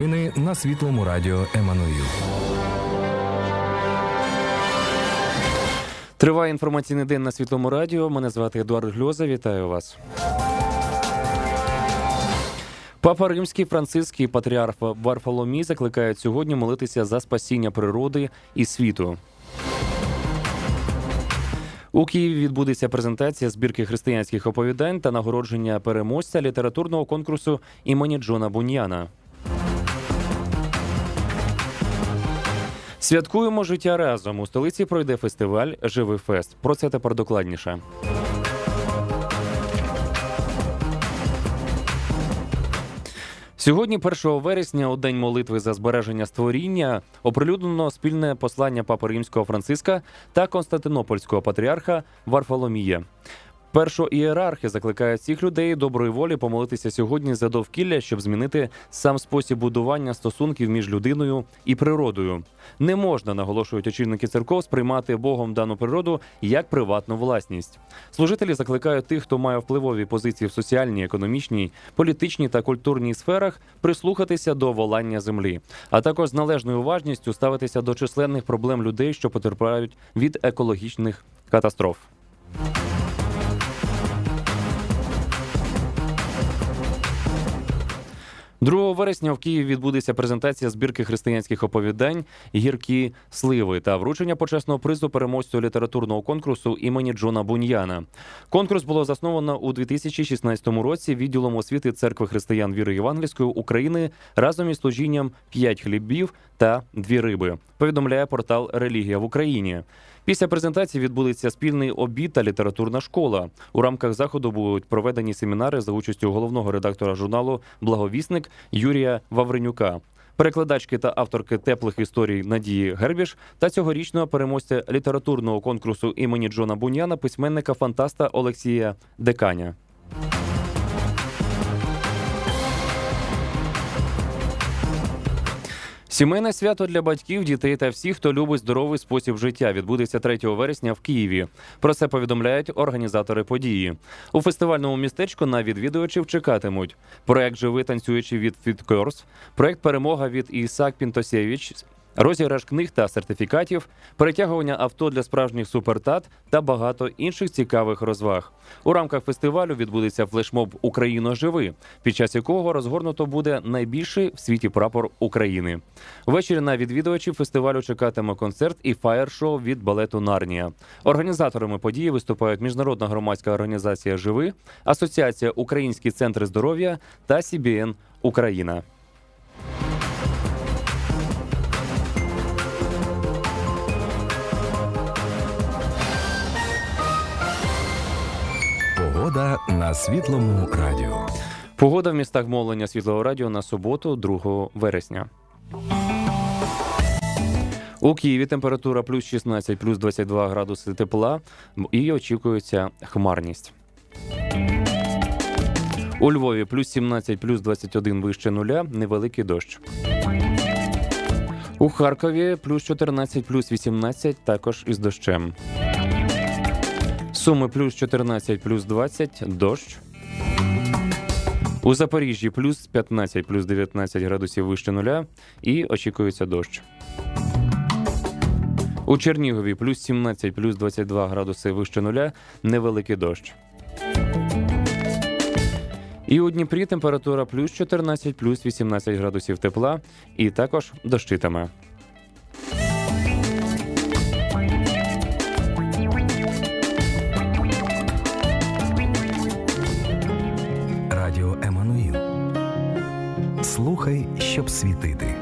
Новини на світлому радіо Еммануїл. Триває інформаційний день на світлому радіо. Мене звати Едуард Гльоза. Вітаю вас. Папа Римський Франциский патріарх Варфоломій закликають сьогодні молитися за спасіння природи і світу. У Києві відбудеться презентація збірки християнських оповідань та нагородження переможця літературного конкурсу імені Джона Буньяна. Святкуємо життя разом. У столиці пройде фестиваль Живий фест. Про це тепер докладніше. Сьогодні, 1 вересня, у день молитви за збереження створіння, оприлюднено спільне послання Папи Римського Франциска та Константинопольського патріарха Варфоломія. Першоієрархи закликають всіх людей доброї волі помолитися сьогодні за довкілля, щоб змінити сам спосіб будування стосунків між людиною і природою. Не можна, наголошують очільники церков, сприймати Богом дану природу як приватну власність. Служителі закликають тих, хто має впливові позиції в соціальній, економічній, політичній та культурній сферах, прислухатися до волання землі, а також з належною уважністю ставитися до численних проблем людей, що потерпають від екологічних катастроф. 2 вересня в Києві відбудеться презентація збірки християнських оповідань Гіркі сливи та вручення почесного призу переможцю літературного конкурсу імені Джона Буньяна. Конкурс було засновано у 2016 році відділом освіти церкви християн віри Євангельської України разом із служінням «П'ять хлібів та дві риби. Повідомляє портал Релігія в Україні. Після презентації відбудеться спільний обід та літературна школа. У рамках заходу будуть проведені семінари за участю головного редактора журналу Благовісник Юрія Вавренюка. Перекладачки та авторки теплих історій Надії Гербіш та цьогорічного переможця літературного конкурсу імені Джона Буняна, письменника фантаста Олексія Деканя. Сімейне свято для батьків, дітей та всіх, хто любить здоровий спосіб життя, відбудеться 3 вересня в Києві. Про це повідомляють організатори події. У фестивальному містечку на відвідувачів чекатимуть проект Живи танцюючи від Фіткорс, проект Перемога від Ісак Пінтосєвич. Розіграш книг та сертифікатів, перетягування авто для справжніх супертат та багато інших цікавих розваг. У рамках фестивалю відбудеться флешмоб Україно живи, під час якого розгорнуто буде найбільший в світі прапор України. Ввечері на відвідувачів фестивалю чекатиме концерт і фаєр-шоу від балету Нарнія. Організаторами події виступають міжнародна громадська організація Живи, Асоціація Українські центри здоров'я та CBN Україна. Погода на світлому радіо. Погода в містах мовлення світлого радіо на суботу, 2 вересня. У Києві температура плюс 16, плюс 22 градуси тепла і очікується хмарність. У Львові плюс 17, плюс 21 вище нуля, невеликий дощ. У Харкові плюс 14, плюс 18, також із дощем. Суми плюс 14, плюс 20, дощ. У Запоріжжі плюс 15, плюс 19 градусів вище нуля і очікується дощ. У Чернігові плюс 17, плюс 22 градуси вище нуля, невеликий дощ. І у Дніпрі температура плюс 14, плюс 18 градусів тепла і також дощитиме. Слухай, щоб світити.